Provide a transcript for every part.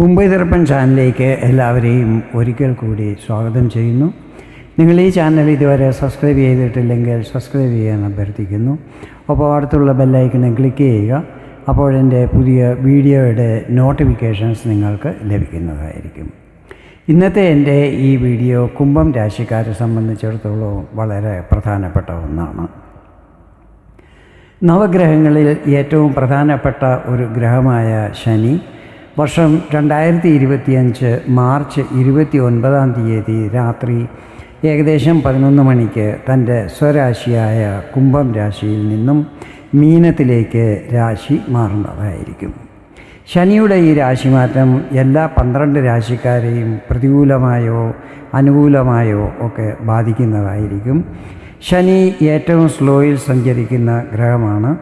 മുംബൈ ദർപ്പൺ ചാനലിലേക്ക് എല്ലാവരെയും ഒരിക്കൽ കൂടി സ്വാഗതം ചെയ്യുന്നു. നിങ്ങൾ ഈ ചാനൽ ഇതുവരെ സബ്സ്ക്രൈബ് ചെയ്തിട്ടില്ലെങ്കിൽ സബ്സ്ക്രൈബ് ചെയ്യാൻ അഭ്യർത്ഥിക്കുന്നു. അപ്പോൾ അടുത്തുള്ള ബെല്ലൈക്കനെ ക്ലിക്ക് ചെയ്യുക. അപ്പോഴെന്റെ പുതിയ വീഡിയോയുടെ നോട്ടിഫിക്കേഷൻസ് നിങ്ങൾക്ക് ലഭിക്കുന്നതായിരിക്കും. ഇന്നത്തെ എന്റെ ഈ വീഡിയോ കുംഭം രാശിക്കാരെ സംബന്ധിച്ചിടത്തോളം വളരെ പ്രധാനപ്പെട്ട ഒന്നാണ്. നവഗ്രഹങ്ങളിൽ ഏറ്റവും പ്രധാനപ്പെട്ട ഒരു ഗ്രഹമായ ശനി വർഷം രണ്ടായിരത്തി ഇരുപത്തിയഞ്ച് മാർച്ച് ഇരുപത്തി ഒൻപതാം തീയതി രാത്രി ഏകദേശം പതിനൊന്ന് മണിക്ക് തന്റെ സ്വരാശിയായ കുംഭം രാശിയിൽ നിന്നും മീനത്തിലേക്ക് രാശി മാറുന്നതായിരിക്കും. ശനിയുടെ ഈ രാശിമാറ്റം എല്ലാ പന്ത്രണ്ട് രാശിക്കാരെയും പ്രതികൂലമായോ അനുകൂലമായോ ഒക്കെ ബാധിക്കുന്നതായിരിക്കും. ശനി ഏറ്റവും സ്ലോയിൽ സഞ്ചരിക്കുന്ന ഗ്രഹമാണ്.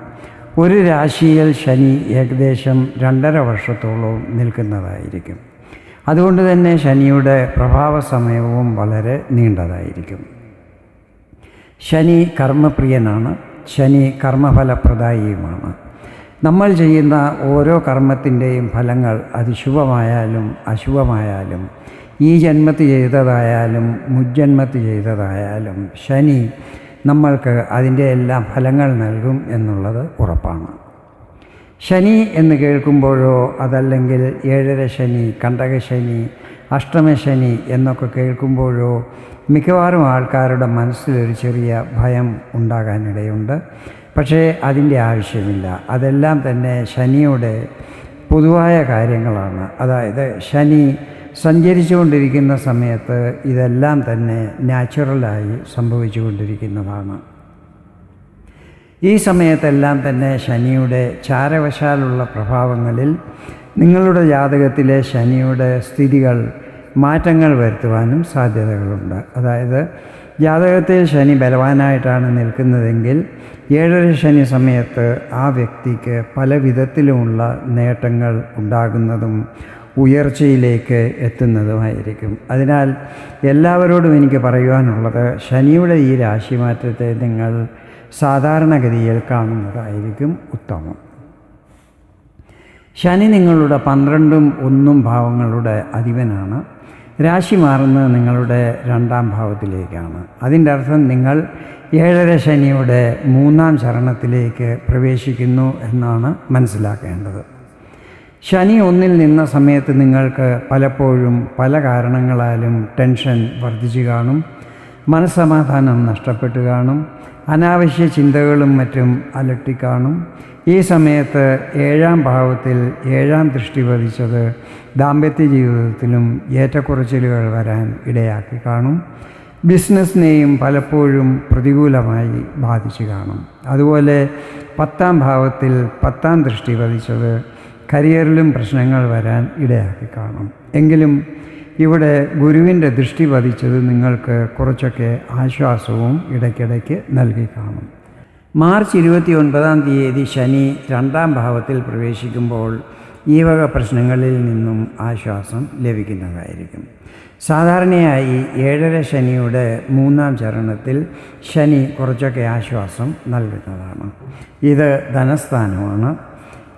ഒരു രാശിയിൽ ശനി ഏകദേശം രണ്ടര വർഷത്തോളം നിൽക്കുന്നതായിരിക്കും. അതുകൊണ്ട് തന്നെ ശനിയുടെ പ്രഭാവ സമയവും വളരെ നീണ്ടതായിരിക്കും. ശനി കർമ്മപ്രിയനാണ്. ശനി കർമ്മഫലപ്രദായിയുമാണ്. നമ്മൾ ചെയ്യുന്ന ഓരോ കർമ്മത്തിന്റെയും ഫലങ്ങൾ അത് ശുഭമായാലും അശുഭമായാലും ഈ ജന്മത്ത് ചെയ്തതായാലും മുജ്ജന്മത്ത് ചെയ്തതായാലും ശനി നമ്മൾക്ക് അതിന്റെ എല്ലാം ഫലങ്ങൾ നൽകും എന്നുള്ളത് ഉറപ്പാണ്. ശനി എന്ന് കേൾക്കുമ്പോഴോ അതല്ലെങ്കിൽ ഏഴര ശനി കണ്ടകശനി അഷ്ടമശനി എന്നൊക്കെ കേൾക്കുമ്പോഴോ മിക്കവാറും ആൾക്കാരുടെ മനസ്സിലൊരു ചെറിയ ഭയം ഉണ്ടാകാനിടയുണ്ട്. പക്ഷേ അതിന്റെ ആവശ്യമില്ല. അതെല്ലാം തന്നെ ശനിയുടെ പൊതുവായ കാര്യങ്ങളാണ്. അതായത് ശനി സഞ്ചരിച്ചുകൊണ്ടിരിക്കുന്ന സമയത്ത് ഇതെല്ലാം തന്നെ നാച്ചുറലായി സംഭവിച്ചുകൊണ്ടിരിക്കുന്നതാണ്. ഈ സമയത്തെല്ലാം തന്നെ ശനിയുടെ ചാരവശാലുള്ള പ്രഭാവങ്ങളിൽ നിങ്ങളുടെ ജാതകത്തിലെ ശനിയുടെ സ്ഥിതികൾ മാറ്റങ്ങൾ വരുത്തുവാനും സാധ്യതകളുണ്ട്. അതായത് ജാതകത്തിൽ ശനി ബലവാനായിട്ടാണ് നിൽക്കുന്നതെങ്കിൽ ഏഴര ശനി സമയത്ത് ആ വ്യക്തിക്ക് പല വിധത്തിലുമുള്ള നേട്ടങ്ങൾ ഉണ്ടാകുന്നതും ഉയർച്ചയിലേക്ക് എത്തുന്നതുമായിരിക്കും. അതിനാൽ എല്ലാവരോടും എനിക്ക് പറയുവാനുള്ളത് ശനിയുടെ ഈ രാശിമാറ്റത്തെ നിങ്ങൾ സാധാരണഗതിയിൽ കാണുന്നതായിരിക്കും ഉത്തമം. ശനി നിങ്ങളുടെ പന്ത്രണ്ടും ഒന്നും ഭാവങ്ങളുടെ അധിപനാണ്. രാശി മാറുന്നത് നിങ്ങളുടെ രണ്ടാം ഭാവത്തിലേക്കാണ്. അതിന്റെ അർത്ഥം നിങ്ങൾ ഏഴര ശനിയുടെ മൂന്നാം ചരണത്തിലേക്ക് പ്രവേശിക്കുന്നു എന്നാണ് മനസ്സിലാക്കേണ്ടത്. ശനി ഒന്നിൽ നിന്ന സമയത്ത് നിങ്ങൾക്ക് പലപ്പോഴും പല കാരണങ്ങളാലും ടെൻഷൻ വർദ്ധിച്ചു കാണും. മനസ്സമാധാനം നഷ്ടപ്പെട്ടു കാണും. അനാവശ്യ ചിന്തകളും മറ്റും അലട്ടിക്കാണും ഈ സമയത്ത് ഏഴാം ഭാവത്തിൽ ഏഴാം ദൃഷ്ടി പതിച്ചത് ദാമ്പത്യ ജീവിതത്തിലും ഏറ്റക്കുറച്ചിലുകൾ വരാൻ ഇടയാക്കി കാണും. ബിസിനസ്സിനെയും പലപ്പോഴും പ്രതികൂലമായി ബാധിച്ചു കാണും. അതുപോലെ പത്താം ഭാവത്തിൽ പത്താം ദൃഷ്ടി പതിച്ചത് കരിയറിലും പ്രശ്നങ്ങൾ വരാൻ ഇടയാക്കി കാണും. എങ്കിലും ഇവിടെ ഗുരുവിന്റെ ദൃഷ്ടി പതിച്ചത് നിങ്ങൾക്ക് കുറച്ചൊക്കെ ആശ്വാസവും ഇടയ്ക്കിടയ്ക്ക് നൽകി കാണും. മാർച്ച് ഇരുപത്തി ഒൻപതാം തീയതി ശനി രണ്ടാം ഭാവത്തിൽ പ്രവേശിക്കുമ്പോൾ ഈ വക പ്രശ്നങ്ങളിൽ നിന്നും ആശ്വാസം ലഭിക്കുന്നതായിരിക്കും. സാധാരണയായി ഏഴര ശനിയുടെ മൂന്നാം ചരണത്തിൽ ശനി കുറച്ചൊക്കെ ആശ്വാസം നൽകുന്നതാണ്. ഇത് ധനസ്ഥാനമാണ്.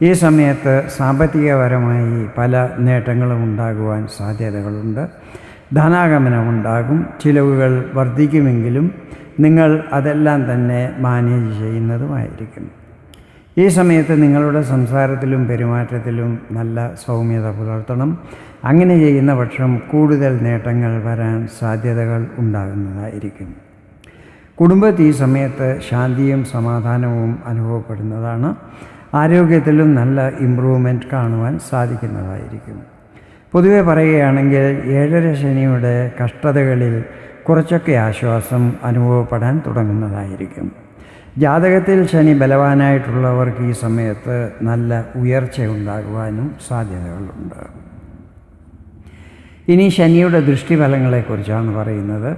ഈ സമയത്ത് സാമ്പത്തികപരമായി പല നേട്ടങ്ങളും ഉണ്ടാകുവാൻ സാധ്യതകളുണ്ട്. ധനാഗമനമുണ്ടാകും. ചിലവുകൾ വർദ്ധിക്കുമെങ്കിലും നിങ്ങൾ അതെല്ലാം തന്നെ മാനേജ് ചെയ്യുന്നതുമായിരിക്കും. ഈ സമയത്ത് നിങ്ങളുടെ സംസാരത്തിലും പെരുമാറ്റത്തിലും നല്ല സൗമ്യത പുലർത്തണം. അങ്ങനെ ചെയ്യുന്ന പക്ഷം കൂടുതൽ നേട്ടങ്ങൾ വരാൻ സാധ്യതകൾ ഉണ്ടാകുന്നതായിരിക്കും. കുടുംബത്തിൽ ഈ സമയത്ത് ശാന്തിയും സമാധാനവും അനുഭവപ്പെടുന്നതാണ്. ആരോഗ്യത്തിലും നല്ല ഇമ്പ്രൂവ്മെന്റ് കാണുവാൻ സാധിക്കുന്നതായിരിക്കും. പൊതുവെ പറയുകയാണെങ്കിൽ ഏഴര ശനിയുടെ കഷ്ടതകളിൽ കുറച്ചൊക്കെ ആശ്വാസം അനുഭവപ്പെടാൻ തുടങ്ങുന്നതായിരിക്കും. ജാതകത്തിൽ ശനി ബലവാനായിട്ടുള്ളവർക്ക് ഈ സമയത്ത് നല്ല ഉയർച്ച ഉണ്ടാകുവാനും സാധ്യതകളുണ്ട്. ഇനി ശനിയുടെ ദൃഷ്ടിഫലങ്ങളെക്കുറിച്ചാണ് പറയുന്നത്.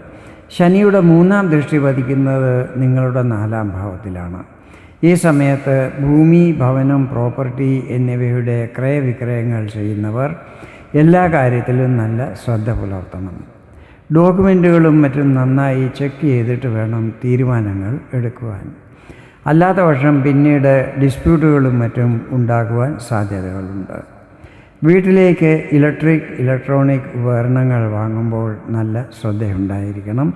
ശനിയുടെ മൂന്നാം ദൃഷ്ടി പതിക്കുന്നത് നിങ്ങളുടെ നാലാം ഭാവത്തിലാണ്. ഈ സമയത്ത് ഭൂമി ഭവനം പ്രോപ്പർട്ടി എന്നിവയുടെ ക്രയവിക്രയങ്ങൾ ചെയ്യുന്നവർ എല്ലാ കാര്യത്തിലും നല്ല ശ്രദ്ധ പുലർത്തണം. ഡോക്യുമെന്റുകളും മറ്റും നന്നായി ചെക്ക് ചെയ്തിട്ട് വേണം തീരുമാനങ്ങൾ എടുക്കുവാൻ. അല്ലാത്ത പക്ഷം പിന്നീട് ഡിസ്പ്യൂട്ടുകളും മറ്റും ഉണ്ടാകുവാൻ സാധ്യതകളുണ്ട്. വീട്ടിലേക്ക് ഇലക്ട്രിക് ഇലക്ട്രോണിക് ഉപകരണങ്ങൾ വാങ്ങുമ്പോൾ നല്ല ശ്രദ്ധയുണ്ടായിരിക്കണം.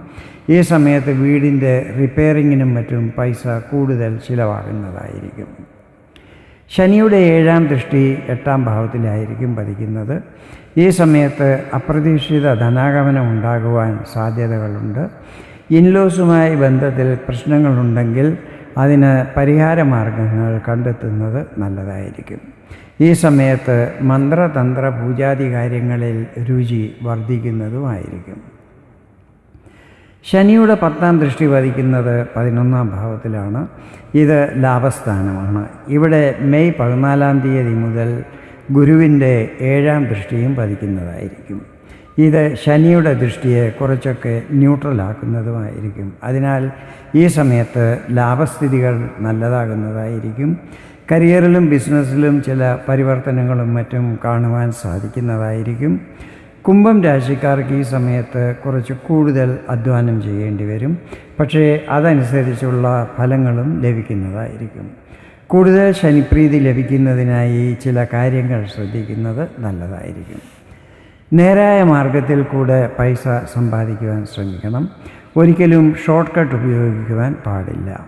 ഈ സമയത്ത് വീടിന്റെ റിപ്പയറിങ്ങിനും മറ്റും പൈസ കൂടുതൽ ചിലവാകുന്നതായിരിക്കും. ശനിയുടെ ഏഴാം ദൃഷ്ടി എട്ടാം ഭാവത്തിലായിരിക്കും പതിക്കുന്നത്. ഈ സമയത്ത് അപ്രതീക്ഷിത ധനാഗമനം ഉണ്ടാകുവാൻ സാധ്യതകളുണ്ട്. ഇൻലോസുമായി ബന്ധത്തിൽ പ്രശ്നങ്ങളുണ്ടെങ്കിൽ അതിന് പരിഹാരമാർഗങ്ങൾ കണ്ടെത്തുന്നത് നല്ലതായിരിക്കും. ഈ സമയത്ത് മന്ത്രതന്ത്ര പൂജാതി കാര്യങ്ങളിൽ രുചി വർദ്ധിക്കുന്നതുമായിരിക്കും. ശനിയുടെ പത്താം ദൃഷ്ടി വധിക്കുന്നത് പതിനൊന്നാം ഭാവത്തിലാണ്. ഇത് ലാഭസ്ഥാനമാണ്. ഇവിടെ മെയ് പതിനാലാം തീയതി മുതൽ ഗുരുവിന്റെ ഏഴാം ദൃഷ്ടിയും പതിക്കുന്നതായിരിക്കും ഇത് ശനിയുടെ ദൃഷ്ടിയെ കുറച്ചൊക്കെ ന്യൂട്രലാക്കുന്നതുമായിരിക്കും അതിനാൽ ഈ സമയത്ത് ലാഭസ്ഥിതികൾ നല്ലതാകുന്നതായിരിക്കും. കരിയറിലും ബിസിനസ്സിലും ചില പരിവർത്തനങ്ങളും മറ്റും കാണുവാൻ സാധിക്കുന്നതായിരിക്കും. കുംഭം രാശിക്കാർക്ക് ഈ സമയത്ത് കുറച്ച് കൂടുതൽ അധ്വാനം ചെയ്യേണ്ടി വരും. പക്ഷേ അതനുസരിച്ചുള്ള ഫലങ്ങളും ലഭിക്കുന്നതായിരിക്കും. കൂടുതൽ ശനിപ്രീതി ലഭിക്കുന്നതിനായി ചില കാര്യങ്ങൾ ശ്രദ്ധിക്കുന്നത് നല്ലതായിരിക്കും. നേരായ മാർഗത്തിൽ കൂടെ പൈസ സമ്പാദിക്കുവാൻ ശ്രമിക്കണം. ഒരിക്കലും ഷോർട്ട് കട്ട് ഉപയോഗിക്കുവാൻ പാടില്ല.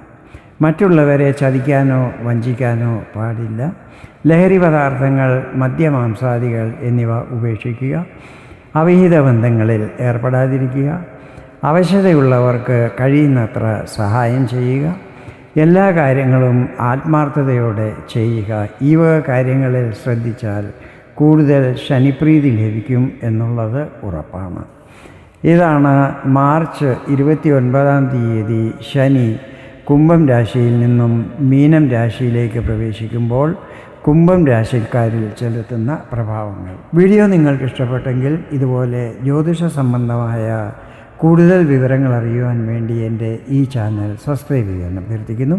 മറ്റുള്ളവരെ ചതിക്കാനോ വഞ്ചിക്കാനോ പാടില്ല. ലഹരി പദാർത്ഥങ്ങൾ മദ്യമാംസാദികൾ എന്നിവ ഉപേക്ഷിക്കുക. അവിഹിത ബന്ധങ്ങളിൽ ഏർപ്പെടാതിരിക്കുക. അവശതയുള്ളവർക്ക് കഴിയുന്നത്ര സഹായം ചെയ്യുക. എല്ലാ കാര്യങ്ങളും ആത്മാർത്ഥതയോടെ ചെയ്യുക. ഈ വക കാര്യങ്ങളിൽ ശ്രദ്ധിച്ചാൽ കൂടുതൽ ശനിപ്രീതി ലഭിക്കും എന്നുള്ളത് ഉറപ്പാണ്. ഇതാണ് മാർച്ച് ഇരുപത്തി ഒൻപതാം തീയതി ശനി കുംഭം രാശിയിൽ നിന്നും മീനം രാശിയിലേക്ക് പ്രവേശിക്കുമ്പോൾ കുംഭം രാശിക്കാരിൽ ചെലുത്തുന്ന പ്രഭാവങ്ങൾ. വീഡിയോ നിങ്ങൾക്ക് ഇഷ്ടപ്പെട്ടെങ്കിൽ ഇതുപോലെ ജ്യോതിഷ സംബന്ധമായ കൂടുതൽ വിവരങ്ങൾ അറിയുവാൻ വേണ്ടി എന്റെ ഈ ചാനൽ സബ്സ്ക്രൈബ് ചെയ്യാൻ അഭ്യർത്ഥിക്കുന്നു.